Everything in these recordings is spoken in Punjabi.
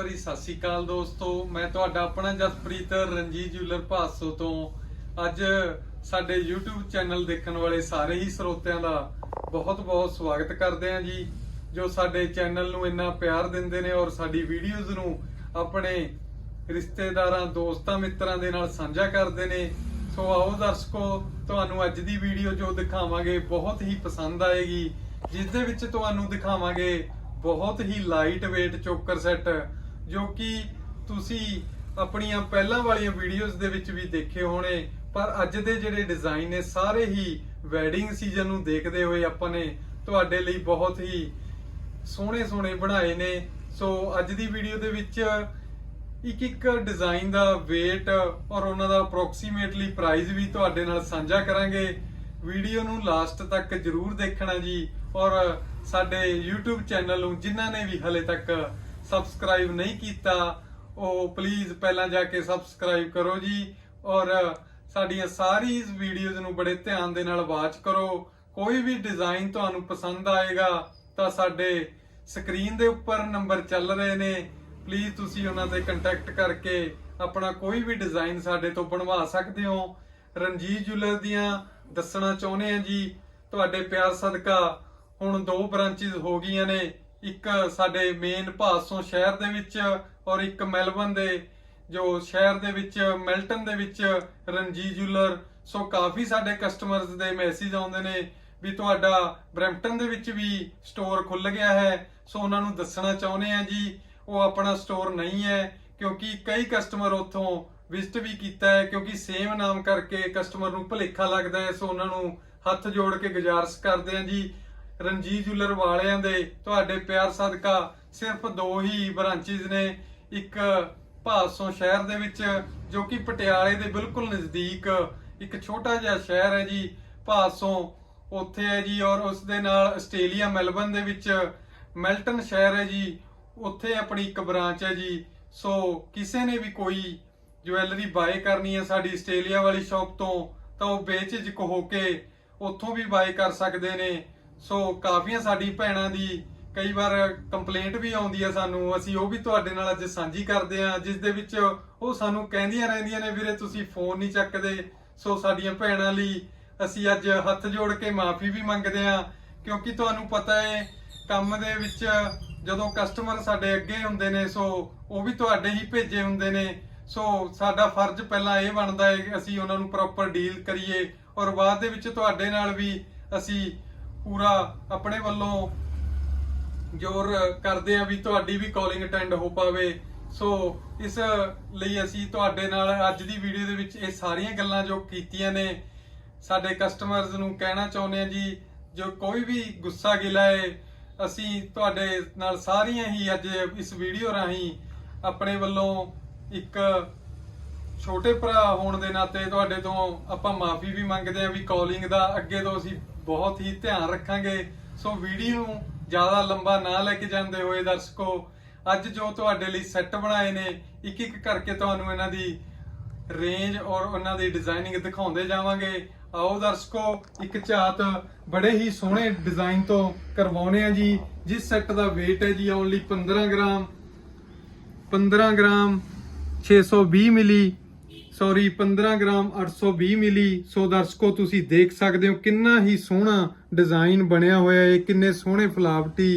ਭਰੀ ਸਤਿ ਸ਼੍ਰੀ ਅਕਾਲ ਦੋਸਤੋ, ਮੈਂ ਤੁਹਾਡਾ ਆਪਣਾ ਜਸਪ੍ਰੀਤ ਰਣਜੀਤ ਜੁਐਲਰ ਭਾਸੋ ਤੋਂ। ਅੱਜ ਸਾਡੇ YouTube ਚੈਨਲ ਦੇਖਣ ਵਾਲੇ ਸਾਰੇ ਹੀ ਸਰੋਤਿਆਂ ਦਾ ਬਹੁਤ-ਬਹੁਤ ਸਵਾਗਤ ਕਰਦੇ ਹਾਂ ਜੀ, ਜੋ ਸਾਡੇ ਚੈਨਲ ਨੂੰ ਇੰਨਾ ਪਿਆਰ ਦਿੰਦੇ ਨੇ ਔਰ ਸਾਡੀ ਵੀਡੀਓਜ਼ ਨੂੰ ਆਪਣੇ ਰਿਸ਼ਤੇਦਾਰਾਂ, ਦੋਸਤਾਂ, ਮਿੱਤਰਾਂ ਦੇ ਨਾਲ ਸਾਂਝਾ ਕਰਦੇ ਨੇ। ਸੋ ਆਓ ਦਰਸ਼ਕੋ, ਤੁਹਾਨੂੰ ਅੱਜ ਦੀ ਵੀਡੀਓ ਜੋ ਦਿਖਾਵਾਂਗੇ ਬਹੁਤ ਹੀ ਪਸੰਦ ਆਏਗੀ, ਜਿਸ ਦੇ ਵਿੱਚ ਤੁਹਾਨੂੰ ਦਿਖਾਵਾਂਗੇ ਬਹੁਤ ਹੀ ਲਾਈਟ weight ਚੋਕਰ ਸੈੱਟ ਜੋ ਕਿ ਤੁਸੀਂ ਆਪਣੀਆਂ ਪਹਿਲਾਂ ਵਾਲੀਆਂ ਵੀਡੀਓਜ਼ ਦੇ ਵਿੱਚ ਵੀ ਦੇਖੇ ਹੋਣੇ, ਪਰ ਅੱਜ ਦੇ ਜਿਹੜੇ ਡਿਜ਼ਾਈਨ ਨੇ, ਸਾਰੇ ਹੀ ਵੈਡਿੰਗ ਸੀਜ਼ਨ ਨੂੰ ਦੇਖਦੇ ਹੋਏ ਆਪਾਂ ਨੇ ਤੁਹਾਡੇ ਲਈ ਬਹੁਤ ਹੀ ਸੋਹਣੇ ਸੋਹਣੇ ਬਣਾਏ ਨੇ। ਸੋ ਅੱਜ ਦੀ ਵੀਡੀਓ ਦੇ ਵਿੱਚ ਇੱਕ ਇੱਕ ਡਿਜ਼ਾਈਨ ਦਾ weight ਔਰ ਉਹਨਾਂ ਦਾ ਅਪਰੋਕਸੀਮੇਟਲੀ ਪ੍ਰਾਈਸ ਵੀ ਤੁਹਾਡੇ ਨਾਲ ਸਾਂਝਾ ਕਰਾਂਗੇ। ਵੀਡੀਓ ਨੂੰ ਲਾਸਟ ਤੱਕ ਜਰੂਰ ਦੇਖਣਾ ਜੀ ਔਰ ਸਾਡੇ YouTube ਚੈਨਲ ਨੂੰ ਜਿਨ੍ਹਾਂ ਨੇ ਵੀ ਹਲੇ ਤੱਕ ਸਬਸਕ੍ਰਾਈਬ ਨਹੀਂ ਕੀਤਾ, ਉਹ ਪਲੀਜ਼ ਪਹਿਲਾਂ ਜਾ ਕੇ ਸਬਸਕ੍ਰਾਈਬ ਕਰੋ ਜੀ ਔਰ ਸਾਡੀਆਂ ਸਾਰੀ ਵੀਡੀਓਜ਼ ਨੂੰ ਬੜੇ ਧਿਆਨ ਦੇ ਨਾਲ ਵਾਚ ਕਰੋ। ਕੋਈ ਵੀ ਡਿਜ਼ਾਈਨ ਤੁਹਾਨੂੰ ਪਸੰਦ ਆਏਗਾ ਤਾਂ ਸਾਡੇ ਸਕਰੀਨ ਦੇ ਉੱਪਰ ਨੰਬਰ ਚੱਲ ਰਹੇ ਨੇ। ਪਲੀਜ਼ ਤੁਸੀਂ ਉਹਨਾਂ ਤੇ ਕੰਟੈਕਟ ਕਰਕੇ ਆਪਣਾ ਕੋਈ ਵੀ ਡਿਜ਼ਾਈਨ ਸਾਡੇ ਤੋਂ ਬਣਵਾ ਸਕਦੇ ਹੋ। ਰਣਜੀਤ ਜੁਲਰ ਦੀਆਂ ਦੱਸਣਾ ਚਾਹੁੰਦੇ ਆ ਜੀ, ਤੁਹਾਡੇ ਪਿਆਰ ਸਦਕਾ ਹੁਣ ਦੋ ਬ੍ਰਾਂਚਿਸ ਹੋ ਗਈਆਂ ਨੇ। ਇੱਕ ਸਾਡੇ ਮੇਨ ਭਾਸੋਂ ਸ਼ਹਿਰ ਦੇ ਵਿੱਚ ਔਰ ਇੱਕ ਮੈਲਬਨ ਦੇ, ਜੋ ਸ਼ਹਿਰ ਦੇ ਵਿੱਚ, ਮਿਲਟਨ ਦੇ ਵਿੱਚ ਰਣਜੀਤ ਜੁਲਰ ਸੋ ਕਾਫੀ ਸਾਡੇ ਕਸਟਮਰਸ ਦੇ ਮੈਸੇਜ ਆਉਂਦੇ ਨੇ ਵੀ ਤੁਹਾਡਾ ਬ੍ਰੈਂਪਟਨ ਦੇ ਵਿੱਚ ਵੀ ਸਟੋਰ ਖੁੱਲ ਗਿਆ ਹੈ। ਸੋ ਉਹਨਾਂ ਨੂੰ ਦੱਸਣਾ ਚਾਹੁੰਦੇ ਆ ਜੀ, ਉਹ ਆਪਣਾ ਸਟੋਰ ਨਹੀਂ ਹੈ, ਕਿਉਂਕਿ ਕਈ ਕਸਟਮਰ ਉੱਥੋਂ ਵਿਜ਼ਿਟ ਵੀ ਕੀਤਾ ਹੈ, ਕਿਉਂਕਿ ਸੇਮ ਨਾਮ ਕਰਕੇ ਕਸਟਮਰ ਨੂੰ ਭੁਲੇਖਾ ਲੱਗਦਾ ਹੈ। ਸੋ ਉਹਨਾਂ ਨੂੰ ਹੱਥ ਜੋੜ ਕੇ ਗੁਜ਼ਾਰਿਸ਼ ਕਰਦੇ ਆ ਜੀ। ਰਣਜੀਤ ਜੁਲਰ ਵਾਲਿਆਂ ਦੇ ਤੁਹਾਡੇ ਪਿਆਰ ਸਦਕਾ ਸਿਰਫ ਦੋ ਹੀ ਬ੍ਰਾਂਚਿਸ ਨੇ। ਇੱਕ ਭਾਸੋਂ ਸ਼ਹਿਰ ਦੇ ਵਿੱਚ, ਜੋ ਕਿ ਪਟਿਆਲੇ ਦੇ ਬਿਲਕੁਲ ਨਜ਼ਦੀਕ ਇੱਕ ਛੋਟਾ ਜਿਹਾ ਸ਼ਹਿਰ ਹੈ ਜੀ। ਭਾਸੋਂ ਉੱਥੇ ਹੈ ਜੀ ਔਰ ਉਸ ਦੇ ਨਾਲ ਆਸਟ੍ਰੇਲੀਆ, ਮੈਲਬਨ ਦੇ ਵਿੱਚ ਮੈਲਟਨ ਸ਼ਹਿਰ ਹੈ ਜੀ। ਉੱਥੇ ਆਪਣੀ ਇੱਕ ਬ੍ਰਾਂਚ ਹੈ ਜੀ। ਸੋ ਕਿਸੇ ਨੇ ਵੀ ਕੋਈ ਜੁਐਲਰੀ ਬਾਏ ਕਰਨੀ ਹੈ ਸਾਡੀ ਆਸਟ੍ਰੇਲੀਆ ਵਾਲੀ ਸ਼ਾਪ ਤੋਂ, ਤਾਂ ਉਹ ਬੇਝਿਜਕ ਹੋ ਕੇ ਉੱਥੋਂ ਵੀ ਬਾਏ ਕਰ ਸਕਦੇ ਨੇ। ਸੋ ਕਾਫੀਆਂ ਸਾਡੀ ਭੈਣਾਂ ਦੀ ਕਈ ਵਾਰ ਕੰਪਲੇਂਟ ਵੀ ਆਉਂਦੀ ਹੈ ਸਾਨੂੰ। ਅਸੀਂ ਉਹ ਵੀ ਤੁਹਾਡੇ ਨਾਲ ਅੱਜ ਸਾਂਝੀ ਕਰਦੇ ਹਾਂ ਜਿਸ ਦੇ ਵਿੱਚ ਉਹ ਸਾਨੂੰ ਕਹਿੰਦੀਆਂ ਰਹਿੰਦੀਆਂ ਨੇ, ਵੀਰੇ ਤੁਸੀਂ ਫੋਨ ਨਹੀਂ ਚੱਕਦੇ। ਸੋ ਸਾਡੀਆਂ ਭੈਣਾਂ ਲਈ ਅਸੀਂ ਅੱਜ ਹੱਥ ਜੋੜ ਕੇ ਮਾਫੀ ਵੀ ਮੰਗਦੇ ਹਾਂ ਕਿਉਂਕਿ ਤੁਹਾਨੂੰ ਪਤਾ ਹੈ ਕੰਮ ਦੇ ਵਿੱਚ ਜਦੋਂ ਕਸਟਮਰ ਸਾਡੇ ਅੱਗੇ ਹੁੰਦੇ ਨੇ, ਸੋ ਉਹ ਵੀ ਤੁਹਾਡੇ ਹੀ ਭੇਜੇ ਹੁੰਦੇ ਨੇ। ਸੋ ਸਾਡਾ ਫਰਜ਼ ਪਹਿਲਾਂ ਇਹ ਬਣਦਾ ਹੈ ਕਿ ਅਸੀਂ ਉਹਨਾਂ ਨੂੰ ਪ੍ਰੋਪਰ ਡੀਲ ਕਰੀਏ ਔਰ ਬਾਅਦ ਦੇ ਵਿੱਚ ਤੁਹਾਡੇ ਨਾਲ ਵੀ ਅਸੀਂ ਪੂਰਾ ਆਪਣੇ ਵੱਲੋਂ ਜ਼ੋਰ ਕਰਦੇ ਆ ਵੀ ਤੁਹਾਡੀ ਵੀ ਕਾਲਿੰਗ ਅਟੈਂਡ ਹੋ ਪਾਵੇ। ਸੋ ਇਸ ਲਈ ਅਸੀਂ ਤੁਹਾਡੇ ਨਾਲ ਅੱਜ ਦੀ ਵੀਡੀਓ ਦੇ ਵਿੱਚ ਇਹ ਸਾਰੀਆਂ ਗੱਲਾਂ ਜੋ ਕੀਤੀਆਂ ਨੇ, ਸਾਡੇ ਕਸਟਮਰਸ ਨੂੰ ਕਹਿਣਾ ਚਾਹੁੰਦੇ ਆ ਜੀ, ਜੋ ਕੋਈ ਵੀ ਗੁੱਸਾ ਗਿਲਾ ਹੈ ਅਸੀਂ ਤੁਹਾਡੇ ਨਾਲ ਸਾਰੀਆਂ ਹੀ ਅੱਜ ਇਸ ਵੀਡੀਓ ਰਾਹੀਂ ਆਪਣੇ ਵੱਲੋਂ ਇੱਕ ਛੋਟੇ ਭਰਾ ਹੋਣ ਦੇ ਨਾਤੇ ਤੁਹਾਡੇ ਤੋਂ ਆਪਾਂ ਮਾਫੀ ਵੀ ਮੰਗਦੇ ਆ ਵੀ ਕਾਲਿੰਗ ਦਾ ਅੱਗੇ ਤੋਂ ਅਸੀਂ ਬਹੁਤ ਹੀ ਧਿਆਨ ਰੱਖਾਂਗੇ। ਸੋ ਵੀਡੀਓ ਨੂੰ ਜ਼ਿਆਦਾ ਲੰਬਾ ਨਾ ਲੈ ਕੇ ਜਾਂਦੇ ਹੋਏ ਦਰਸ਼ਕੋ, ਅੱਜ ਜੋ ਤੁਹਾਡੇ ਲਈ ਸੈੱਟ ਬਣਾਏ ਨੇ ਇੱਕ ਇੱਕ ਕਰਕੇ ਤੁਹਾਨੂੰ ਇਹਨਾਂ ਦੀ ਰੇਂਜ ਔਰ ਉਹਨਾਂ ਦੀ ਡਿਜ਼ਾਈਨਿੰਗ ਦਿਖਾਉਂਦੇ ਜਾਵਾਂਗੇ। ਆਓ ਦਰਸ਼ਕੋ, ਇੱਕ ਝਾਤ ਬੜੇ ਹੀ ਸੋਹਣੇ ਡਿਜ਼ਾਈਨ ਤੋਂ ਕਰਵਾਉਨੇ ਆ ਜੀ। ਜਿਸ ਸੈੱਟ ਦਾ weight ਹੈ ਜੀ ਓਨਲੀ 15 ਗ੍ਰਾਮ 15 ਗ੍ਰਾਮ 620 ਮਿਲੀ। ਸੌਰੀ 15 ਗ੍ਰਾਮ 820 ਮਿਲੀ। ਸੋ ਦਰਸ਼ਕੋ, ਤੁਸੀਂ ਦੇਖ ਸਕਦੇ ਹੋ ਕਿੰਨਾ ਹੀ ਸੋਹਣਾ ਡਿਜ਼ਾਈਨ ਬਣਿਆ ਹੋਇਆ ਹੈ। ਕਿੰਨੇ ਸੋਹਣੇ ਫਲਾਵਟੀ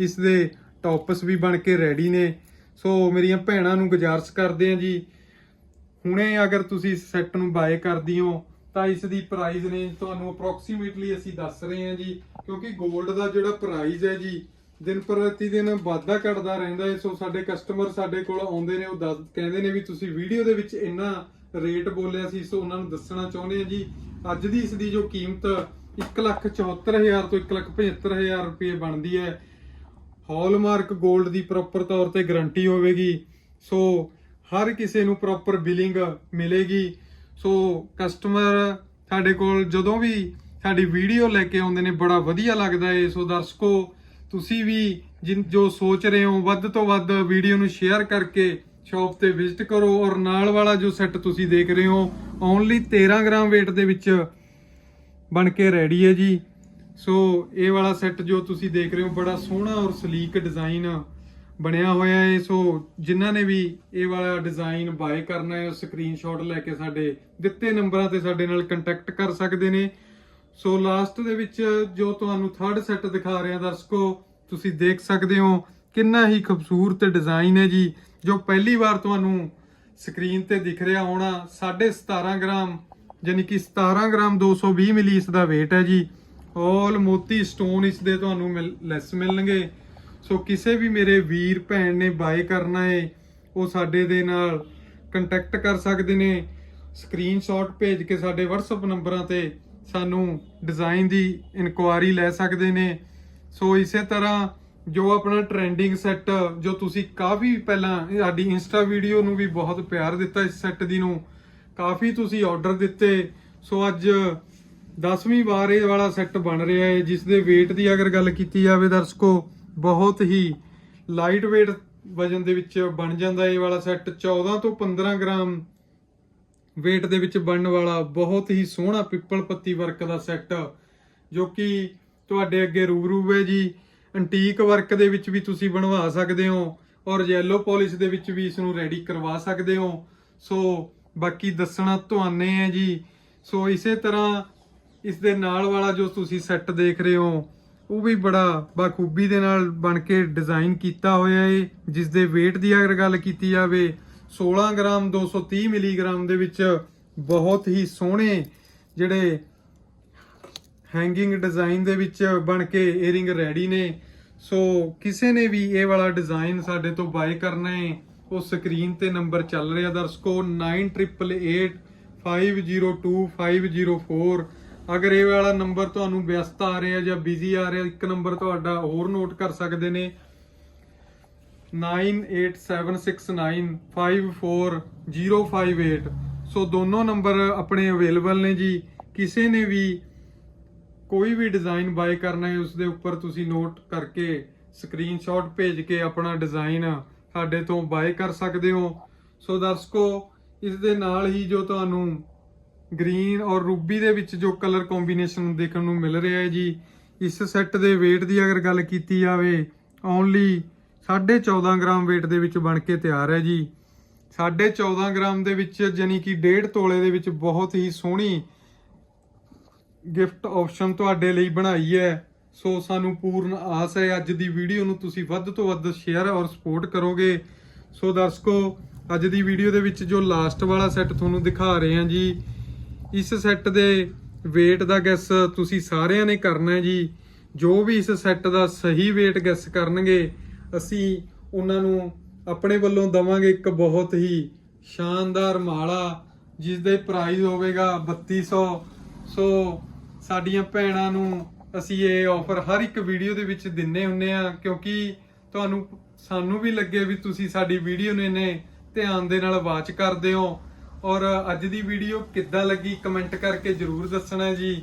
ਇਸ ਦੇ ਟੌਪਸ ਵੀ ਬਣ ਕੇ ਰੈਡੀ ਨੇ। ਸੋ ਮੇਰੀਆਂ ਭੈਣਾਂ ਨੂੰ ਗੁਜ਼ਾਰਸ਼ ਕਰਦੇ ਆ ਜੀ, ਹੁਣੇ ਅਗਰ ਤੁਸੀਂ ਸੈੱਟ ਨੂੰ ਬਾਏ ਕਰਦੀ ਹੋ, ਤਾਂ ਇਸ ਦੀ ਪ੍ਰਾਈਸ ਰੇਂਜ ਤੁਹਾਨੂੰ ਅਪਰੋਕਸੀਮੇਟਲੀ ਅਸੀਂ ਦੱਸ ਰਹੇ ਹਾਂ ਜੀ, ਕਿਉਂਕਿ 골ਡ ਦਾ ਜਿਹੜਾ ਪ੍ਰਾਈਸ ਹੈ ਜੀ, ਦਿਨ ਪ੍ਰਤੀ ਦਿਨ ਵਾਧਾ ਘਟਦਾ ਰਹਿੰਦਾ ਹੈ। ਸੋ ਸਾਡੇ ਕਸਟਮਰ ਸਾਡੇ ਕੋਲ ਆਉਂਦੇ ਨੇ, ਉਹ ਦੱਸ, ਕਹਿੰਦੇ ਨੇ ਵੀ ਤੁਸੀਂ ਵੀਡੀਓ ਦੇ ਵਿੱਚ ਇੰਨਾ ਰੇਟ ਬੋਲਿਆ ਸੀ, ਸੋ ਉਹਨਾਂ ਨੂੰ ਦੱਸਣਾ ਚਾਹੁੰਦੇ ਆ ਜੀ, ਅੱਜ ਦੀ ਇਸ ਦੀ ਜੋ ਕੀਮਤ 174000 ਤੋਂ 175000 ਰੁਪਏ ਬਣਦੀ ਹੈ। ਹਾਲਮਾਰਕ 골ਡ ਦੀ ਪ੍ਰੋਪਰ ਤੌਰ ਤੇ ਗਾਰੰਟੀ ਹੋਵੇਗੀ। ਸੋ ਹਰ ਕਿਸੇ ਨੂੰ ਪ੍ਰੋਪਰ ਬਿਲਿੰਗ ਮਿਲੇਗੀ। ਸੋ ਕਸਟਮਰ ਸਾਡੇ ਕੋਲ ਜਦੋਂ ਵੀ ਸਾਡੀ ਵੀਡੀਓ ਲੈ ਕੇ ਆਉਂਦੇ ਨੇ, ਬੜਾ ਵਧੀਆ ਲੱਗਦਾ ਏ। ਸੋ ਦਰਸ਼ਕੋ, ਤੁਸੀਂ ਵੀ ਜਿਨ ਜੋ ਸੋਚ ਰਹੇ ਹੋ, ਵੱਧ ਤੋਂ ਵੱਧ ਵੀਡੀਓ ਨੂੰ ਸ਼ੇਅਰ ਕਰਕੇ ਸ਼ਾਪ ਤੇ ਵਿਜ਼ਿਟ ਕਰੋ ਔਰ ਨਾਲ ਵਾਲਾ ਜੋ ਸੈੱਟ ਤੁਸੀਂ ਦੇਖ ਰਹੇ ਹੋ ਓਨਲੀ 13 ਗ੍ਰਾਮ weight ਦੇ ਵਿੱਚ ਬਣ ਕੇ ਰੈਡੀ ਹੈ ਜੀ। ਸੋ ਇਹ ਵਾਲਾ ਸੈੱਟ ਜੋ ਤੁਸੀਂ ਦੇਖ ਰਹੇ ਹੋ, ਬੜਾ ਸੋਹਣਾ ਔਰ ਸਲੀਕ ਡਿਜ਼ਾਈਨ ਬਣਿਆ ਹੋਇਆ ਹੈ। ਸੋ ਜਿਨ੍ਹਾਂ ਨੇ ਵੀ ਇਹ ਵਾਲਾ ਡਿਜ਼ਾਈਨ ਬਾਏ ਕਰਨਾ ਹੈ, ਉਹ ਸਕਰੀਨਸ਼ਾਟ ਲੈ ਕੇ ਸਾਡੇ, ਦਿੱਤੇ ਨੰਬਰਾਂ ਤੇ ਸਾਡੇ ਨਾਲ ਕੰਟੈਕਟ ਕਰ ਸਕਦੇ ਨੇ। ਸੋ ਲਾਸਟ ਦੇ ਵਿੱਚ ਜੋ ਤੁਹਾਨੂੰ ਥਰਡ ਸੈੱਟ ਦਿਖਾ ਰਿਹਾ ਦਰਸ਼ਕੋ, ਤੁਸੀਂ ਦੇਖ ਸਕਦੇ ਹੋ। ਕਿੰਨਾ ਹੀ ਖੂਬਸੂਰਤ ਡਿਜ਼ਾਈਨ ਹੈ ਜੀ, ਜੋ ਪਹਿਲੀ ਵਾਰ ਤੁਹਾਨੂੰ ਸਕਰੀਨ ਤੇ ਦਿਖ ਰਿਹਾ ਹੋਣਾ। 17.5 ਗ੍ਰਾਮ ਯਾਨੀ ਕਿ 17 ਗ੍ਰਾਮ 220 ਮਿਲੀ ਇਸ ਦਾ weight ਹੈ ਜੀ। ਆਲ ਮੋਤੀ ਸਟੋਨ ਇਸ ਦੇ ਤੁਹਾਨੂੰ ਲੈਸ ਮਿਲਣਗੇ। ਸੋ ਕਿਸੇ ਵੀ ਮੇਰੇ ਵੀਰ ਭੈਣ ਨੇ ਬਾਏ ਕਰਨਾ ਹੈ ਉਹ ਸਾਡੇ ਦੇ ਨਾਲ ਕੰਟੈਕਟ ਕਰ ਸਕਦੇ ਨੇ। ਸਕਰੀਨਸ਼ਾਟ ਭੇਜ ਕੇ ਸਾਡੇ WhatsApp ਨੰਬਰਾਂ ਤੇ ਸਾਨੂੰ ਡਿਜ਼ਾਈਨ ਦੀ ਇਨਕੁਆਰੀ ਲੈ ਸਕਦੇ ਨੇ। ਸੋ ਇਸੇ ਤਰ੍ਹਾਂ ਜੋ ਆਪਣਾ ਟ੍ਰੈਂਡਿੰਗ ਸੈੱਟ ਜੋ ਤੁਸੀਂ ਕਾਫੀ ਪਹਿਲਾਂ ਸਾਡੀ ਇੰਸਟਾ ਵੀਡੀਓ ਨੂੰ ਵੀ ਬਹੁਤ ਪਿਆਰ ਦਿੱਤਾ ਇਸ ਸੈੱਟ ਦੀ ਨੂੰ। ਕਾਫੀ ਤੁਸੀਂ ਆਰਡਰ ਦਿੱਤੇ। ਸੋ ਅੱਜ 10ਵੀਂ ਵਾਰ ਇਹ ਵਾਲਾ ਸੈੱਟ ਬਣ ਰਿਹਾ ਹੈ, ਜਿਸ ਦੇ weight ਦੀ ਅਗਰ ਗੱਲ ਕੀਤੀ ਜਾਵੇ ਦਰਸ਼ਕੋ, ਬਹੁਤ ਹੀ ਲਾਈਟ weight ਵਜਨ ਦੇ ਵਿੱਚ ਬਣ ਜਾਂਦਾ ਇਹ ਵਾਲਾ ਸੈੱਟ 14 ਤੋਂ 15 ਗ੍ਰਾਮ weight ਦੇ ਵਿੱਚ ਬਣਨ ਵਾਲਾ ਬਹੁਤ ਹੀ ਸੋਹਣਾ ਪਿੱਪਲ ਪੱਤੀ ਵਰਕ ਦਾ ਸੈੱਟ ਜੋ ਕਿ ਤੁਹਾਡੇ ਅੱਗੇ ਰੂਬਰੂ ਹੈ ਜੀ। ਐਂਟੀਕ ਵਰਕ ਦੇ ਵਿੱਚ ਵੀ ਤੁਸੀਂ ਬਣਵਾ ਸਕਦੇ ਹੋ ਔਰ ਯੈਲੋ ਪਾਲਿਸ਼ ਦੇ ਵਿੱਚ ਵੀ ਇਸ ਨੂੰ ਰੈਡੀ ਕਰਵਾ ਸਕਦੇ ਹੋ। ਸੋ ਬਾਕੀ ਦੱਸਣਾ ਤੁਹਾਨੇ ਹੈ ਜੀ। ਸੋ ਇਸੇ ਤਰ੍ਹਾਂ ਇਸ ਦੇ ਨਾਲ ਵਾਲਾ ਜੋ ਤੁਸੀਂ ਸੈੱਟ ਦੇਖ ਰਹੇ ਹੋ, ਉਹ ਵੀ ਬੜਾ ਬਾਖੂਬੀ ਦੇ ਨਾਲ ਬਣ ਕੇ ਡਿਜ਼ਾਈਨ ਕੀਤਾ ਹੋਇਆ ਏ, ਜਿਸ ਦੇ weight ਦੀ ਅਗਰ ਗੱਲ ਕੀਤੀ ਜਾਵੇ 16 ਗ੍ਰਾਮ 230 ਮਿਲੀਗ੍ਰਾਮ ਦੇ ਵਿੱਚ ਬਹੁਤ ਹੀ ਸੋਹਣੇ ਜਿਹੜੇ ਹੈਂਗਿੰਗ ਡਿਜ਼ਾਈਨ ਦੇ ਵਿੱਚ ਬਣ ਕੇ ਏਅਰਿੰਗ ਰੈਡੀ ਨੇ। ਸੋ ਕਿਸੇ ਨੇ ਵੀ ਇਹ ਵਾਲਾ ਡਿਜ਼ਾਈਨ ਸਾਡੇ ਤੋਂ ਬਾਏ ਕਰਨਾ ਹੈ, ਉਹ ਸਕਰੀਨ ਤੇ ਨੰਬਰ ਚੱਲ ਰਿਹਾ ਦਰਸ਼ਕੋ 9888502504 ਅਗਰ ਇਹ ਵਾਲਾ ਨੰਬਰ ਤੁਹਾਨੂੰ ਵਿਅਸਤ ਆ ਰਿਹਾ ਜਾਂ ਬਿਜ਼ੀ ਆ ਰਿਹਾ, ਇੱਕ ਨੰਬਰ ਤੁਹਾਡਾ ਹੋਰ ਨੋਟ ਕਰ ਸਕਦੇ ਨੇ। 9876954058 ਸੋ ਦੋਨੋਂ ਨੰਬਰ ਆਪਣੇ ਅਵੇਲੇਬਲ ਨੇ ਜੀ। ਕਿਸੇ ਨੇ ਵੀ ਕੋਈ ਵੀ ਡਿਜ਼ਾਈਨ ਬਾਏ ਕਰਨਾ ਹੈ ਉਸ ਦੇ ਉੱਪਰ ਤੁਸੀਂ ਨੋਟ ਕਰਕੇ ਸਕਰੀਨਸ਼ਾਟ ਭੇਜ ਕੇ ਆਪਣਾ ਡਿਜ਼ਾਈਨ ਸਾਡੇ ਤੋਂ ਬਾਏ ਕਰ ਸਕਦੇ ਹੋ। ਸੋ ਦਰਸ਼ਕੋ ਇਸ ਦੇ ਨਾਲ ਹੀ ਜੋ ਤੁਹਾਨੂੰ ਗ੍ਰੀਨ ਔਰ ਰੂਬੀ ਦੇ ਵਿੱਚ ਜੋ ਕਲਰ ਕੰਬੀਨੇਸ਼ਨ ਦੇਖਣ ਨੂੰ ਮਿਲ ਰਿਹਾ ਹੈ ਜੀ, ਇਸ ਸੈੱਟ ਦੇ weight ਦੀ ਅਗਰ ਗੱਲ ਕੀਤੀ ਜਾਵੇ ਓਨਲੀ 14.5 ਗ੍ਰਾਮ weight ਦੇ ਵਿੱਚ ਬਣ ਕੇ ਤਿਆਰ ਹੈ ਜੀ। 14.5 ਗ੍ਰਾਮ ਦੇ ਵਿੱਚ ਯਾਨੀ ਕਿ 1.5 ਤੋਲੇ ਦੇ ਵਿੱਚ ਬਹੁਤ ਹੀ ਸੋਹਣੀ ਗਿਫਟ ਆਪਸ਼ਨ ਤੁਹਾਡੇ ਲਈ ਬਣਾਈ ਹੈ। ਸੋ ਸਾਨੂੰ ਪੂਰਨ ਆਸ ਹੈ, ਅੱਜ ਦੀ ਵੀਡੀਓ ਨੂੰ ਤੁਸੀਂ ਵੱਧ ਤੋਂ ਵੱਧ ਸ਼ੇਅਰ ਔਰ ਸਪੋਰਟ ਕਰੋਗੇ। ਸੋ ਦਰਸ਼ਕੋ, ਅੱਜ ਦੀ ਵੀਡੀਓ ਦੇ ਵਿੱਚ ਜੋ ਲਾਸਟ ਵਾਲਾ ਸੈੱਟ ਤੁਹਾਨੂੰ ਦਿਖਾ ਰਹੇ ਹਾਂ ਜੀ, ਇਸ ਸੈੱਟ ਦੇ weight ਦਾ ਗੈਸ ਤੁਸੀਂ ਸਾਰਿਆਂ ਨੇ ਕਰਨਾ ਹੈ ਜੀ। ਜੋ ਵੀ ਇਸ ਸੈੱਟ ਦਾ ਸਹੀ weight ਗੈਸ ਕਰਨਗੇ, ਅਸੀਂ ਉਹਨਾਂ ਨੂੰ ਆਪਣੇ ਵੱਲੋਂ ਦਵਾਂਗੇ ਇੱਕ ਬਹੁਤ ਹੀ ਸ਼ਾਨਦਾਰ ਮਾਲਾ ਜਿਸ ਦੇ ਪ੍ਰਾਈਸ ਹੋਵੇਗਾ 3200 ਸੋ ਸਾਡੀਆਂ ਭੈਣਾਂ ਨੂੰ ਅਸੀਂ ਇਹ ਆਫਰ ਹਰ ਇੱਕ ਵੀਡੀਓ ਦੇ ਵਿੱਚ ਦਿੰਨੇ ਹੁੰਨੇ ਆ, ਕਿਉਂਕਿ ਤੁਹਾਨੂੰ ਸਾਨੂੰ ਵੀ ਲੱਗੇ ਵੀ ਤੁਸੀਂ ਸਾਡੀ ਵੀਡੀਓ ਨੂੰ ਇਹਨੇ ਧਿਆਨ ਦੇ ਨਾਲ ਵਾਚ ਕਰਦੇ ਹੋ। ਔਰ ਅੱਜ ਦੀ ਵੀਡੀਓ ਕਿੱਦਾਂ ਲੱਗੀ ਕਮੈਂਟ ਕਰਕੇ ਜਰੂਰ ਦੱਸਣਾ ਜੀ।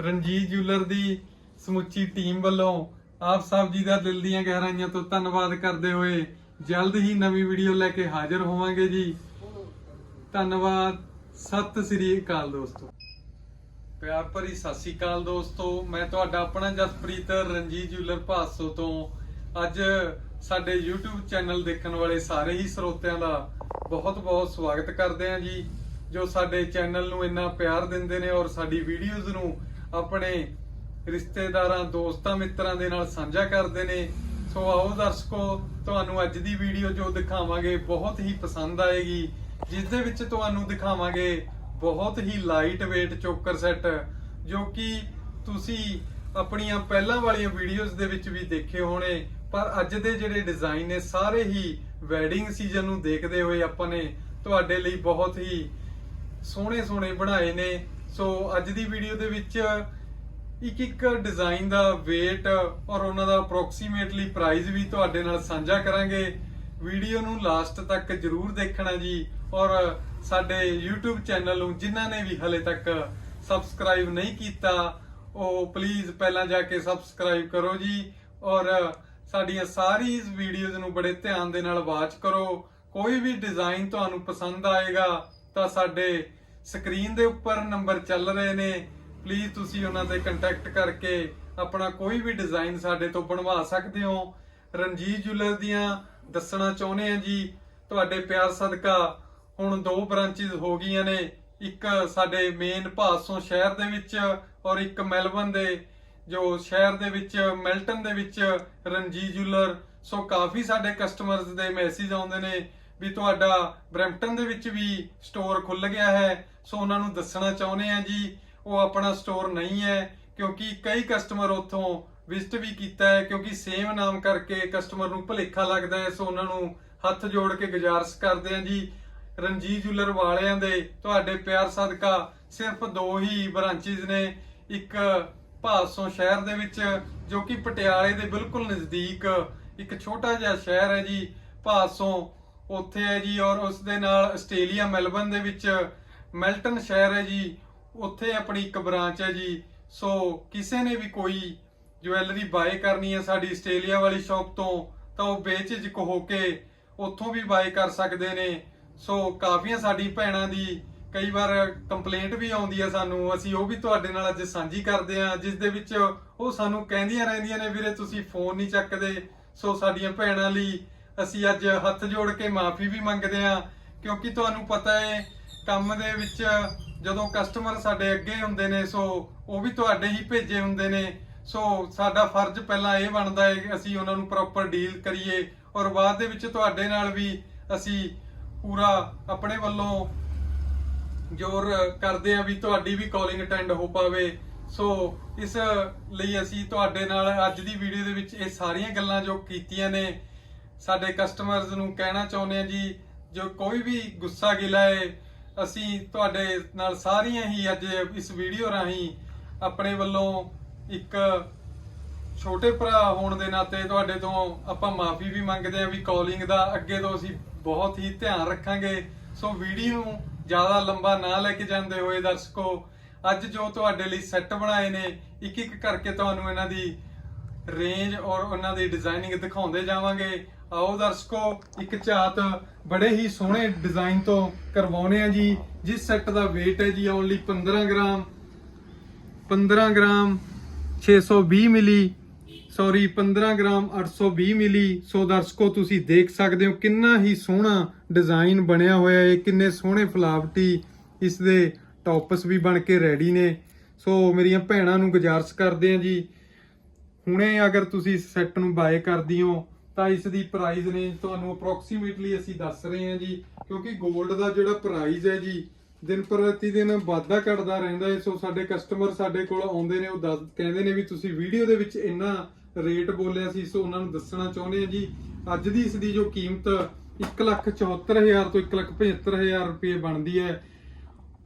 ਰਣਜੀਤ ਜੁਲਰ ਦੀ ਸਮੁੱਚੀ ਟੀਮ ਵੱਲੋਂ ਆਪ ਸਾਹਿਬ ਜੀ ਦਾ ਦਿਲ ਦੀਆਂ ਗਹਿਰਾਈਆਂ ਤੋਂ ਧੰਨਵਾਦ ਕਰਦੇ ਹੋਏ ਜਲਦ ਹੀ ਨਵੀਂ ਵੀਡੀਓ ਲੈ ਕੇ ਹਾਜ਼ਰ ਹੋਵਾਂਗੇ ਜੀ। ਧੰਨਵਾਦ। ਸਤਿ ਸ੍ਰੀ ਅਕਾਲ ਦੋਸਤੋ। ਪਿਆਰ ਭਰੀ ਸਤਿ ਸ੍ਰੀ ਅਕਾਲ ਦੋਸਤੋ, ਮੈਂ ਤੁਹਾਡਾ ਆਪਣਾ ਜਸਪ੍ਰੀਤ ਰਣਜੀਤ ਜੁਐਲਰ ਭਾਸੋ ਤੋਂ। ਅੱਜ ਸਾਡੇ YouTube ਚੈਨਲ ਦੇਖਣ ਵਾਲੇ ਸਾਰੇ ਹੀ ਸਰੋਤਿਆਂ ਦਾ ਬਹੁਤ-ਬਹੁਤ ਸਵਾਗਤ ਕਰਦੇ ਹਾਂ ਜੀ, ਜੋ ਸਾਡੇ ਚੈਨਲ ਨੂੰ ਇੰਨਾ ਪਿਆਰ ਦਿੰਦੇ ਨੇ ਔਰ ਸਾਡੀ ਵੀਡੀਓਜ਼ ਨੂੰ ਆਪਣੇ ਰਿਸ਼ਤੇਦਾਰਾਂ, ਦੋਸਤਾਂ, ਮਿੱਤਰਾਂ ਦੇ ਨਾਲ ਸਾਂਝਾ ਕਰਦੇ ਨੇ। ਸੋ ਆਓ ਦਰਸ਼ਕੋ, ਤੁਹਾਨੂੰ ਅੱਜ ਦੀ ਵੀਡੀਓ ਜੋ ਦਿਖਾਵਾਂਗੇ ਬਹੁਤ ਹੀ ਪਸੰਦ ਆਏਗੀ, ਜਿਸ ਦੇ ਵਿੱਚ ਤੁਹਾਨੂੰ ਦਿਖਾਵਾਂਗੇ ਬਹੁਤ ਹੀ ਲਾਈਟ weight ਚੋਕਰ ਸੈੱਟ ਜੋ ਕਿ ਤੁਸੀਂ ਆਪਣੀਆਂ ਪਹਿਲਾਂ ਵਾਲੀਆਂ ਵੀਡੀਓਜ਼ ਦੇ ਵਿੱਚ ਵੀ ਦੇਖੇ ਹੋਣੇ, ਪਰ ਅੱਜ ਦੇ ਜਿਹੜੇ ਡਿਜ਼ਾਈਨ ਨੇ, ਸਾਰੇ ਹੀ ਵੈਡਿੰਗ ਸੀਜ਼ਨ ਨੂੰ ਦੇਖਦੇ ਹੋਏ ਆਪਾਂ ਨੇ ਤੁਹਾਡੇ ਲਈ ਬਹੁਤ ਹੀ ਸੋਹਣੇ ਸੋਹਣੇ ਬਣਾਏ ਨੇ। ਸੋ ਅੱਜ ਦੀ ਵੀਡੀਓ ਦੇ ਵਿੱਚ ਇੱਕ ਇੱਕ ਡਿਜ਼ਾਈਨ ਦਾ weight ਔਰ ਉਹਨਾਂ ਦਾ ਅਪਰੋਕਸੀਮੇਟਲੀ ਪ੍ਰਾਈਸ ਵੀ ਤੁਹਾਡੇ ਨਾਲ ਸਾਂਝਾ ਕਰਾਂਗੇ। ਵੀਡੀਓ ਨੂੰ ਲਾਸਟ ਤੱਕ ਜਰੂਰ ਦੇਖਣਾ ਜੀ ਔਰ ਸਾਡੇ YouTube ਚੈਨਲ ਨੂੰ ਜਿਨ੍ਹਾਂ ਨੇ ਵੀ ਹਲੇ ਤੱਕ ਸਬਸਕ੍ਰਾਈਬ ਨਹੀਂ ਕੀਤਾ, ਉਹ ਪਲੀਜ਼ ਪਹਿਲਾਂ ਜਾ ਕੇ ਸਬਸਕ੍ਰਾਈਬ ਕਰੋ ਜੀ ਔਰ ਸਾਡੀਆਂ ਸਾਰੀ ਵੀਡੀਓਜ਼ ਨੂੰ ਬੜੇ ਧਿਆਨ ਦੇ ਨਾਲ ਵਾਚ ਕਰੋ। ਕੋਈ ਵੀ ਡਿਜ਼ਾਈਨ ਤੁਹਾਨੂੰ ਪਸੰਦ ਆਏਗਾ ਤਾਂ ਸਾਡੇ ਸਕਰੀਨ ਦੇ ਉੱਪਰ ਨੰਬਰ ਚੱਲ ਰਹੇ ਨੇ। ਪਲੀਜ਼ ਤੁਸੀਂ ਉਹਨਾਂ ਤੇ ਕੰਟੈਕਟ ਕਰਕੇ ਆਪਣਾ ਕੋਈ ਵੀ ਡਿਜ਼ਾਈਨ ਸਾਡੇ ਤੋਂ ਬਣਵਾ ਸਕਦੇ ਹੋ। ਰਣਜੀਤ ਜੁਲਰ ਦੀਆਂ ਦੱਸਣਾ ਚਾਹੁੰਦੇ ਆ ਜੀ। ਤੁਹਾਡੇ ਪਿਆਰ ਸਦਕਾ ਹੁਣ ਦੋ ਬ੍ਰਾਂਚਿਸ ਹੋ ਗਈਆਂ ਨੇ। ਇੱਕ ਸਾਡੇ ਮੇਨ ਭਾਸੋਂ ਸ਼ਹਿਰ ਦੇ ਵਿੱਚ ਔਰ ਇੱਕ ਮੈਲਬਨ ਦੇ, ਜੋ ਸ਼ਹਿਰ ਦੇ ਵਿੱਚ, ਮਿਲਟਨ ਦੇ ਵਿੱਚ ਰਣਜੀਤ ਜੁਲਰ ਸੋ ਕਾਫੀ ਸਾਡੇ ਕਸਟਮਰਸ ਦੇ ਮੈਸੇਜ ਆਉਂਦੇ ਨੇ ਵੀ ਤੁਹਾਡਾ ਬਰੈਂਪਟਨ ਦੇ ਵਿੱਚ ਵੀ ਸਟੋਰ ਖੁੱਲ ਗਿਆ ਹੈ। ਸੋ ਉਹਨਾਂ ਨੂੰ ਦੱਸਣਾ ਚਾਹੁੰਦੇ ਆ ਜੀ, ਉਹ ਆਪਣਾ ਸਟੋਰ ਨਹੀਂ ਹੈ, ਕਿਉਂਕਿ ਕਈ ਕਸਟਮਰ ਉੱਥੋਂ ਵਿਜ਼ਿਟ ਵੀ ਕੀਤਾ ਹੈ, ਕਿਉਂਕਿ ਸੇਮ ਨਾਮ ਕਰਕੇ ਕਸਟਮਰ ਨੂੰ ਭੁਲੇਖਾ ਲੱਗਦਾ ਹੈ। ਸੋ ਉਹਨਾਂ ਨੂੰ ਹੱਥ ਜੋੜ ਕੇ ਗੁਜ਼ਾਰਿਸ਼ ਕਰਦੇ ਆ ਜੀ। ਰਣਜੀਤ ਜੁਲਰ ਵਾਲਿਆਂ ਦੇ ਤੁਹਾਡੇ ਪਿਆਰ ਸਦਕਾ ਸਿਰਫ ਦੋ ਹੀ ਬ੍ਰਾਂਚਿਸ ਨੇ, ਇੱਕ ਭਾਸੋਂ ਸ਼ਹਿਰ ਦੇ ਵਿੱਚ, ਜੋ ਕਿ ਪਟਿਆਲੇ ਦੇ ਬਿਲਕੁਲ ਨਜ਼ਦੀਕ ਇੱਕ ਛੋਟਾ ਜਿਹਾ ਸ਼ਹਿਰ ਹੈ ਜੀ ਭਾਸੋਂ ਉੱਥੇ ਹੈ ਜੀ ਔਰ ਉਸ ਦੇ ਨਾਲ ਆਸਟ੍ਰੇਲੀਆ ਮੈਲਬਨ ਦੇ ਵਿੱਚ ਮੈਲਟਨ ਸ਼ਹਿਰ ਹੈ ਜੀ, ਉੱਥੇ ਆਪਣੀ ਇੱਕ ਬ੍ਰਾਂਚ ਹੈ ਜੀ। ਸੋ ਕਿਸੇ ਨੇ ਵੀ ਕੋਈ ਜੁਐਲਰੀ ਬਾਏ ਕਰਨੀ ਹੈ ਸਾਡੀ ਆਸਟ੍ਰੇਲੀਆ ਵਾਲੀ ਸ਼ਾਪ ਤੋਂ, ਤਾਂ ਉਹ ਬੇਝਿਜਕ ਹੋ ਕੇ ਉੱਥੋਂ ਵੀ ਬਾਏ ਕਰ ਸਕਦੇ ਨੇ। ਸੋ ਕਾਫੀਆਂ ਸਾਡੀ ਭੈਣਾਂ ਦੀ ਕਈ ਵਾਰ ਕੰਪਲੇਂਟ ਵੀ ਆਉਂਦੀ ਹੈ ਸਾਨੂੰ। ਅਸੀਂ ਉਹ ਵੀ ਤੁਹਾਡੇ ਨਾਲ ਅੱਜ ਸਾਂਝੀ ਕਰਦੇ ਹਾਂ ਜਿਸ ਦੇ ਵਿੱਚ ਉਹ ਸਾਨੂੰ ਕਹਿੰਦੀਆਂ ਰਹਿੰਦੀਆਂ ਨੇ, ਵੀਰੇ ਤੁਸੀਂ ਫੋਨ ਨਹੀਂ ਚੱਕਦੇ। ਸੋ ਸਾਡੀਆਂ ਭੈਣਾਂ ਲਈ ਅਸੀਂ ਅੱਜ ਹੱਥ ਜੋੜ ਕੇ ਮਾਫੀ ਵੀ ਮੰਗਦੇ ਹਾਂ ਕਿਉਂਕਿ ਤੁਹਾਨੂੰ ਪਤਾ ਹੈ ਕੰਮ ਦੇ ਵਿੱਚ ਜਦੋਂ ਕਸਟਮਰ ਸਾਡੇ ਅੱਗੇ ਹੁੰਦੇ ਨੇ, ਸੋ ਉਹ ਵੀ ਤੁਹਾਡੇ ਹੀ ਭੇਜੇ ਹੁੰਦੇ ਨੇ। ਸੋ ਸਾਡਾ ਫਰਜ਼ ਪਹਿਲਾਂ ਇਹ ਬਣਦਾ ਹੈ ਅਸੀਂ ਉਹਨਾਂ ਨੂੰ ਪ੍ਰੋਪਰ ਡੀਲ ਕਰੀਏ ਔਰ ਬਾਅਦ ਦੇ ਵਿੱਚ ਤੁਹਾਡੇ ਨਾਲ ਵੀ ਅਸੀਂ ਪੂਰਾ ਆਪਣੇ ਵੱਲੋਂ ਜ਼ੋਰ ਕਰਦੇ ਆ ਵੀ ਤੁਹਾਡੀ ਵੀ ਕਾਲਿੰਗ ਅਟੈਂਡ ਹੋ ਪਾਵੇ। ਸੋ ਇਸ ਲਈ ਅਸੀਂ ਤੁਹਾਡੇ ਨਾਲ ਅੱਜ ਦੀ ਵੀਡੀਓ ਦੇ ਵਿੱਚ ਇਹ ਸਾਰੀਆਂ ਗੱਲਾਂ ਜੋ ਕੀਤੀਆਂ ਨੇ, ਸਾਡੇ ਕਸਟਮਰਸ ਨੂੰ ਕਹਿਣਾ ਚਾਹੁੰਦੇ ਆ ਜੀ, ਜੋ ਕੋਈ ਵੀ ਗੁੱਸਾ ਗਿਲਾ ਹੈ ਅਸੀਂ ਤੁਹਾਡੇ ਨਾਲ ਸਾਰੀਆਂ ਹੀ ਅੱਜ ਇਸ ਵੀਡੀਓ ਰਾਹੀਂ ਆਪਣੇ ਵੱਲੋਂ ਇੱਕ ਛੋਟੇ ਭਰਾ ਹੋਣ ਦੇ ਨਾਤੇ ਤੁਹਾਡੇ ਤੋਂ ਆਪਾਂ ਮਾਫੀ ਵੀ ਮੰਗਦੇ ਆ ਵੀ ਕਾਲਿੰਗ ਦਾ ਅੱਗੇ ਤੋਂ ਅਸੀਂ ਬਹੁਤ ਹੀ ਧਿਆਨ ਰੱਖਾਂਗੇ। ਸੋ ਵੀਡੀਓ ਨੂੰ ਜ਼ਿਆਦਾ ਲੰਬਾ ਨਾ ਲੈ ਕੇ ਜਾਂਦੇ ਹੋਏ ਦਰਸ਼ਕੋ, ਅੱਜ ਜੋ ਤੁਹਾਡੇ ਲਈ ਸੈੱਟ ਬਣਾਏ ਨੇ ਇੱਕ ਇੱਕ ਕਰਕੇ ਤੁਹਾਨੂੰ ਇਹਨਾਂ ਦੀ ਰੇਂਜ ਔਰ ਉਹਨਾਂ ਦੀ ਡਿਜ਼ਾਈਨਿੰਗ ਦਿਖਾਉਂਦੇ ਜਾਵਾਂਗੇ। ਆਓ ਦਰਸ਼ਕੋ, ਇੱਕ ਝਾਤ ਬੜੇ ਹੀ ਸੋਹਣੇ ਡਿਜ਼ਾਈਨ ਤੋਂ ਕਰਵਾਉਣੇ ਆ ਜੀ। ਜਿਸ ਸੈੱਟ ਦਾ weight ਹੈ ਜੀ ਓਨਲੀ 15 ਗ੍ਰਾਮ 15 ਗ੍ਰਾਮ 620 ਮਿਲੀ। ਸੌਰੀ 15 ਗ੍ਰਾਮ 820 ਮਿਲੀ। ਸੋ ਦਰਸ਼ਕੋ, ਤੁਸੀਂ ਦੇਖ ਸਕਦੇ ਹੋ ਕਿੰਨਾ ਹੀ ਸੋਹਣਾ ਡਿਜ਼ਾਈਨ ਬਣਿਆ ਹੋਇਆ ਹੈ ਕਿੰਨੇ ਸੋਹਣੇ ਫਲਾਵਟੀ ਇਸ ਦੇ ਟੌਪਸ ਵੀ ਬਣ ਕੇ ਰੈਡੀ ਨੇ। ਸੋ ਮੇਰੀਆਂ ਭੈਣਾਂ ਨੂੰ ਗੁਜ਼ਾਰਸ਼ ਕਰਦੇ ਆ ਜੀ, ਹੁਣੇ ਅਗਰ ਤੁਸੀਂ ਇਸ ਸੈੱਟ ਨੂੰ ਬਾਏ ਕਰਦੀ ਹੋ, ਤਾਂ ਇਸ ਦੀ ਪ੍ਰਾਈਸ ਰੇਂਜ ਤੁਹਾਨੂੰ ਅਪਰੋਕਸੀਮੇਟਲੀ ਅਸੀਂ ਦੱਸ ਰਹੇ ਹਾਂ ਜੀ, ਕਿਉਂਕਿ 골ਡ ਦਾ ਜਿਹੜਾ ਪ੍ਰਾਈਸ ਹੈ ਜੀ ਦਿਨ ਪ੍ਰਤੀ ਦਿਨ ਵਾਧਾ ਘਟਦਾ ਰਹਿੰਦਾ ਹੈ। ਸੋ ਸਾਡੇ ਕਸਟਮਰ ਸਾਡੇ ਕੋਲ ਆਉਂਦੇ ਨੇ, ਉਹ ਦੱਸ, ਕਹਿੰਦੇ ਨੇ ਵੀ ਤੁਸੀਂ ਵੀਡੀਓ ਦੇ ਵਿੱਚ ਇੰਨਾ ਰੇਟ ਬੋਲਿਆ ਸੀ, ਸੋ ਉਹਨਾਂ ਨੂੰ ਦੱਸਣਾ ਚਾਹੁੰਦੇ ਆ ਜੀ। ਅੱਜ ਦੀ ਇਸ ਦੀ ਜੋ ਕੀਮਤ 174000 ਤੋਂ 175000 ਰੁਪਏ ਬਣਦੀ ਹੈ।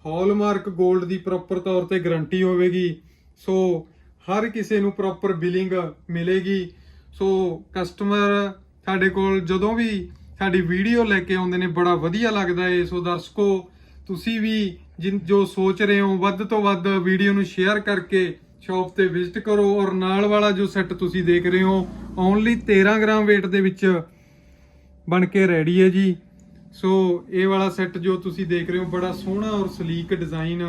ਹਾਲਮਾਰਕ 골ਡ ਦੀ ਪ੍ਰੋਪਰ ਤੌਰ ਤੇ ਗਾਰੰਟੀ ਹੋਵੇਗੀ। ਸੋ ਹਰ ਕਿਸੇ ਨੂੰ ਪ੍ਰੋਪਰ ਬਿਲਿੰਗ ਮਿਲੇਗੀ। ਸੋ ਕਸਟਮਰ ਸਾਡੇ ਕੋਲ ਜਦੋਂ ਵੀ ਸਾਡੀ ਵੀਡੀਓ ਲੈ ਕੇ ਆਉਂਦੇ ਨੇ, ਬੜਾ ਵਧੀਆ ਲੱਗਦਾ ਏ। ਸੋ ਦਰਸ਼ਕੋ ਤੁਸੀਂ ਵੀ ਜਿਨ ਜੋ ਸੋਚ ਰਹੇ ਹੋ, ਵੱਧ ਤੋਂ ਵੱਧ ਵੀਡੀਓ ਨੂੰ ਸ਼ੇਅਰ ਕਰਕੇ ਸ਼ਾਪ ਤੇ ਵਿਜ਼ਿਟ ਕਰੋ ਔਰ ਨਾਲ ਵਾਲਾ ਜੋ ਸੈੱਟ ਤੁਸੀਂ ਦੇਖ ਰਹੇ ਹੋ ਓਨਲੀ 13 ਗ੍ਰਾਮ weight ਦੇ ਵਿੱਚ ਬਣ ਕੇ ਰੈਡੀ ਹੈ ਜੀ। ਸੋ ਇਹ ਵਾਲਾ ਸੈੱਟ ਜੋ ਤੁਸੀਂ ਦੇਖ ਰਹੇ ਹੋ, ਬੜਾ ਸੋਹਣਾ ਔਰ ਸਲੀਕ ਡਿਜ਼ਾਈਨ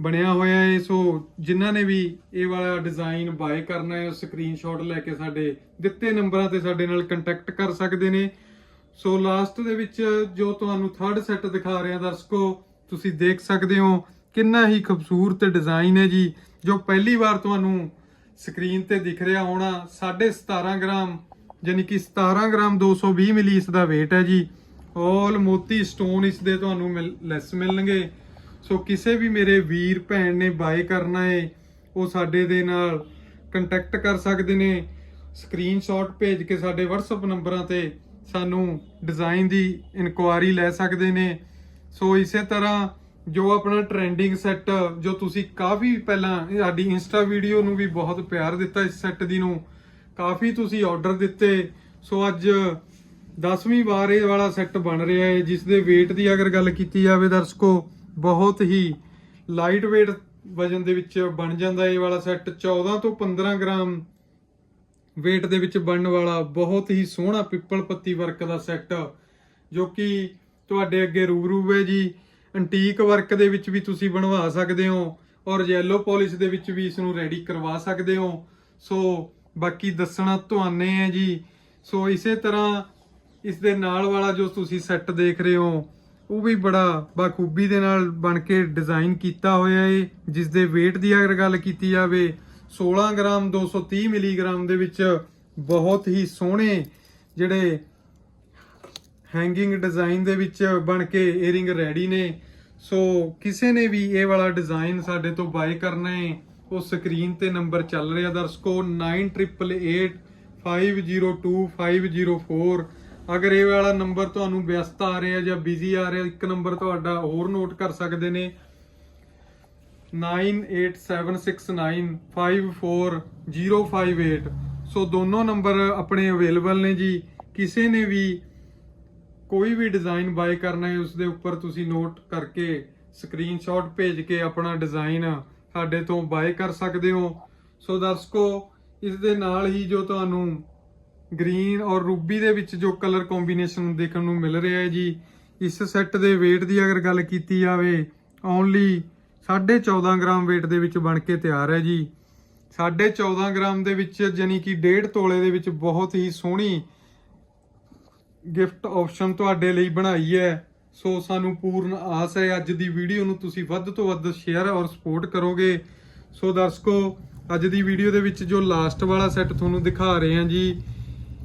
ਬਣਿਆ ਹੋਇਆ ਹੈ। ਸੋ ਜਿਨ੍ਹਾਂ ਨੇ ਵੀ ਇਹ ਵਾਲਾ ਡਿਜ਼ਾਈਨ ਬਾਏ ਕਰਨਾ ਹੈ ਸਕਰੀਨਸ਼ਾਟ ਲੈ ਕੇ ਸਾਡੇ ਦਿੱਤੇ ਨੰਬਰਾਂ ਤੇ ਸਾਡੇ ਨਾਲ ਕੰਟੈਕਟ ਕਰ ਸਕਦੇ ਨੇ। ਸੋ ਲਾਸਟ ਦੇ ਵਿੱਚ ਜੋ ਤੁਹਾਨੂੰ ਥਰਡ ਸੈੱਟ ਦਿਖਾ ਰਿਹਾ ਦਰਸ਼ਕੋ, ਤੁਸੀਂ ਦੇਖ ਸਕਦੇ ਹੋ ਕਿੰਨਾ ਹੀ ਖੂਬਸੂਰਤ ਡਿਜ਼ਾਈਨ ਹੈ ਜੀ, ਜੋ ਪਹਿਲੀ ਵਾਰ ਤੁਹਾਨੂੰ ਸਕਰੀਨ ਤੇ ਦਿਖ ਰਿਹਾ ਹੋਣਾ 17.5 ਗ੍ਰਾਮ ਯਾਨੀ ਕਿ 17 ਗ੍ਰਾਮ 220 ਮਿਲੀ ਇਸ ਦਾ weight ਹੈ ਜੀ। ਆਲ ਮੋਤੀ ਸਟੋਨ ਇਸ ਦੇ ਤੁਹਾਨੂੰ ਲੈਸ ਮਿਲਣਗੇ। ਸੋ ਕਿਸੇ ਵੀ ਮੇਰੇ ਵੀਰ ਭੈਣ ਨੇ ਬਾਏ ਕਰਨਾ ਹੈ ਉਹ ਸਾਡੇ ਦੇ ਨਾਲ ਕੰਟੈਕਟ ਕਰ ਸਕਦੇ ਨੇ। ਸਕਰੀਨਸ਼ਾਟ ਭੇਜ ਕੇ ਸਾਡੇ WhatsApp ਨੰਬਰਾਂ ਤੇ ਸਾਨੂੰ ਡਿਜ਼ਾਈਨ ਦੀ ਇਨਕੁਆਰੀ ਲੈ ਸਕਦੇ ਨੇ। ਸੋ ਇਸੇ ਤਰ੍ਹਾਂ ਜੋ ਆਪਣਾ ਟ੍ਰੈਂਡਿੰਗ ਸੈੱਟ ਜੋ ਤੁਸੀਂ ਕਾਫੀ ਪਹਿਲਾਂ ਸਾਡੀ ਇੰਸਟਾ ਵੀਡੀਓ ਨੂੰ ਵੀ ਬਹੁਤ ਪਿਆਰ ਦਿੱਤਾ ਇਸ ਸੈੱਟ ਦੀ ਨੂੰ। ਕਾਫੀ ਤੁਸੀਂ ਆਰਡਰ ਦਿੱਤੇ। ਸੋ ਅੱਜ 10ਵੀਂ ਵਾਰ ਇਹ ਵਾਲਾ ਸੈੱਟ ਬਣ ਰਿਹਾ ਹੈ, ਜਿਸ ਦੇ weight ਦੀ ਅਗਰ ਗੱਲ ਕੀਤੀ ਜਾਵੇ ਦਰਸ਼ਕੋ, ਬਹੁਤ ਹੀ ਲਾਈਟ weight ਵਜਨ ਦੇ ਵਿੱਚ ਬਣ ਜਾਂਦਾ ਇਹ ਵਾਲਾ ਸੈੱਟ 14 ਤੋਂ 15 ਗ੍ਰਾਮ weight ਦੇ ਵਿੱਚ ਬਣਨ ਵਾਲਾ ਬਹੁਤ ਹੀ ਸੋਹਣਾ ਪਿੱਪਲ ਪੱਤੀ ਵਰਕ ਦਾ ਸੈੱਟ, ਜੋ ਕਿ ਤੁਹਾਡੇ ਅੱਗੇ ਰੂਬਰੂ ਹੈ ਜੀ। ਐਂਟੀਕ ਵਰਕ ਦੇ ਵਿੱਚ ਵੀ ਤੁਸੀਂ ਬਣਵਾ ਸਕਦੇ ਹੋ ਔਰ ਯੈਲੋ ਪਾਲਿਸ਼ ਦੇ ਵਿੱਚ ਵੀ ਇਸ ਨੂੰ ਰੈਡੀ ਕਰਵਾ ਸਕਦੇ ਹੋ। ਸੋ ਬਾਕੀ ਦੱਸਣਾ ਤੁਹਾਨੇ ਹੈ ਜੀ। ਸੋ ਇਸੇ ਤਰ੍ਹਾਂ ਇਸ ਦੇ ਨਾਲ ਵਾਲਾ ਜੋ ਤੁਸੀਂ ਸੈੱਟ ਦੇਖ ਰਹੇ ਹੋ, ਉਹ ਵੀ ਬੜਾ ਬਾਖੂਬੀ ਦੇ ਨਾਲ ਬਣ ਕੇ ਡਿਜ਼ਾਈਨ ਕੀਤਾ ਹੋਇਆ ਏ, ਜਿਸ ਦੇ weight ਦੀ ਅਗਰ ਗੱਲ ਕੀਤੀ ਜਾਵੇ 16 ਗ੍ਰਾਮ 230 ਮਿਲੀਗ੍ਰਾਮ ਦੇ ਵਿੱਚ ਬਹੁਤ ਹੀ ਸੋਹਣੇ ਜਿਹੜੇ ਹੈਂਗਿੰਗ ਡਿਜ਼ਾਈਨ ਦੇ ਵਿੱਚ ਬਣ ਕੇ ਏਅਰਿੰਗ ਰੈਡੀ ਨੇ। ਸੋ ਕਿਸੇ ਨੇ ਵੀ ਇਹ ਵਾਲਾ ਡਿਜ਼ਾਈਨ ਸਾਡੇ ਤੋਂ ਬਾਏ ਕਰਨਾ ਹੈ, ਉਹ ਸਕਰੀਨ ਤੇ ਨੰਬਰ ਚੱਲ ਰਿਹਾ ਦਰਸ਼ਕੋ 9888502504 ਅਗਰ ਇਹ ਵਾਲਾ ਨੰਬਰ ਤੁਹਾਨੂੰ ਵਿਅਸਤ ਆ ਰਿਹਾ ਜਾਂ ਬਿਜ਼ੀ ਆ ਰਿਹਾ, ਇੱਕ ਨੰਬਰ ਤੁਹਾਡਾ ਹੋਰ ਨੋਟ ਕਰ ਸਕਦੇ ਨੇ। 9876954058 ਸੋ ਦੋਨੋਂ ਨੰਬਰ ਆਪਣੇ ਅਵੇਲੇਬਲ ਨੇ ਜੀ ਕਿਸੇ ਨੇ ਵੀ ਕੋਈ ਵੀ ਡਿਜ਼ਾਈਨ ਬਾਏ ਕਰਨਾ ਹੈ ਉਸ ਦੇ ਉੱਪਰ ਤੁਸੀਂ ਨੋਟ ਕਰਕੇ ਸਕਰੀਨਸ਼ਾਟ ਭੇਜ ਕੇ ਆਪਣਾ ਡਿਜ਼ਾਈਨ ਸਾਡੇ ਤੋਂ ਬਾਏ ਕਰ ਸਕਦੇ ਹੋ ਸੋ ਦਰਸ਼ਕੋ ਇਸ ਦੇ ਨਾਲ ਹੀ ਜੋ ਤੁਹਾਨੂੰ ਗ੍ਰੀਨ ਔਰ ਰੂਬੀ ਦੇ ਵਿੱਚ ਜੋ ਕਲਰ ਕੰਬੀਨੇਸ਼ਨ ਦੇਖਣ ਨੂੰ ਮਿਲ ਰਿਹਾ ਹੈ ਜੀ ਇਸ ਸੈੱਟ ਦੇ weight ਦੀ ਅਗਰ ਗੱਲ ਕੀਤੀ ਜਾਵੇ ਓਨਲੀ 14.5 ਗ੍ਰਾਮ weight ਦੇ ਵਿੱਚ ਬਣ ਕੇ ਤਿਆਰ ਹੈ ਜੀ। 14.5 ਗ੍ਰਾਮ ਦੇ ਵਿੱਚ ਯਾਨੀ ਕਿ 1.5 ਤੋਲੇ ਦੇ ਵਿੱਚ ਬਹੁਤ ਹੀ ਸੋਹਣੀ ਗਿਫਟ ਆਪਸ਼ਨ ਤੁਹਾਡੇ ਲਈ ਬਣਾਈ ਹੈ। ਸੋ ਸਾਨੂੰ ਪੂਰਨ ਆਸ ਹੈ, ਅੱਜ ਦੀ ਵੀਡੀਓ ਨੂੰ ਤੁਸੀਂ ਵੱਧ ਤੋਂ ਵੱਧ ਸ਼ੇਅਰ ਔਰ ਸਪੋਰਟ ਕਰੋਗੇ। ਸੋ ਦਰਸ਼ਕੋ, ਅੱਜ ਦੀ ਵੀਡੀਓ ਦੇ ਵਿੱਚ ਜੋ ਲਾਸਟ ਵਾਲਾ ਸੈੱਟ ਤੁਹਾਨੂੰ ਦਿਖਾ ਰਹੇ ਹਾਂ ਜੀ,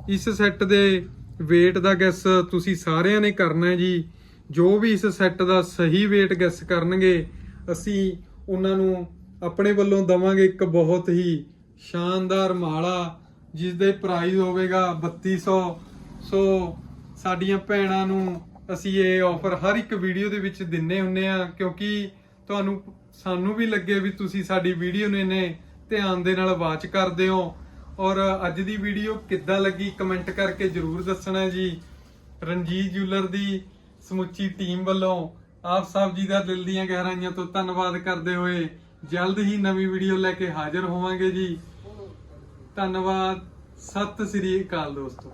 ਇਸ ਸੈੱਟ ਦੇ weight ਦਾ ਗੈਸ ਤੁਸੀਂ ਸਾਰਿਆਂ ਨੇ ਕਰਨਾ ਹੈ ਜੀ। ਜੋ ਵੀ ਇਸ ਸੈੱਟ ਦਾ ਸਹੀ weight ਗੈਸ ਕਰਨਗੇ ਅਸੀਂ ਉਹਨਾਂ ਨੂੰ ਆਪਣੇ ਵੱਲੋਂ ਦਵਾਂਗੇ ਇੱਕ ਬਹੁਤ ਹੀ ਸ਼ਾਨਦਾਰ ਮਾਲਾ ਜਿਸ ਦੇ ਪ੍ਰਾਈਸ ਹੋਵੇਗਾ 3200 ਸੋ। ਸਾਡੀਆਂ ਭੈਣਾਂ ਨੂੰ ਅਸੀਂ ਇਹ ਆਫਰ ਹਰ ਇੱਕ ਵੀਡੀਓ ਦੇ ਵਿੱਚ ਦਿੰਨੇ ਹੁੰਨੇ ਆ, ਕਿਉਂਕਿ ਤੁਹਾਨੂੰ ਸਾਨੂੰ ਵੀ ਲੱਗੇ ਵੀ ਤੁਸੀਂ ਸਾਡੀ ਵੀਡੀਓ ਨੂੰ ਇਹਨੇ ਧਿਆਨ ਦੇ ਨਾਲ ਵਾਚ ਕਰਦੇ ਹੋ। ਔਰ ਅੱਜ ਦੀ ਵੀਡੀਓ ਕਿੱਦਾਂ ਲੱਗੀ ਕਮੈਂਟ ਕਰਕੇ ਜਰੂਰ ਦੱਸਣਾ ਜੀ। ਰਣਜੀਤ ਜੁਲਰ ਦੀ ਸਮੁੱਚੀ ਟੀਮ ਵੱਲੋਂ ਆਪ ਸਾਹਿਬ ਜੀ ਦਾ ਦਿਲ ਦੀਆਂ ਗਹਿਰਾਈਆਂ ਤੋਂ ਧੰਨਵਾਦ ਕਰਦੇ ਹੋਏ ਜਲਦ ਹੀ ਨਵੀਂ ਵੀਡੀਓ ਲੈ ਕੇ ਹਾਜ਼ਰ ਹੋਵਾਂਗੇ ਜੀ। ਧੰਨਵਾਦ। ਸਤਿ ਸ੍ਰੀ ਅਕਾਲ ਦੋਸਤੋ।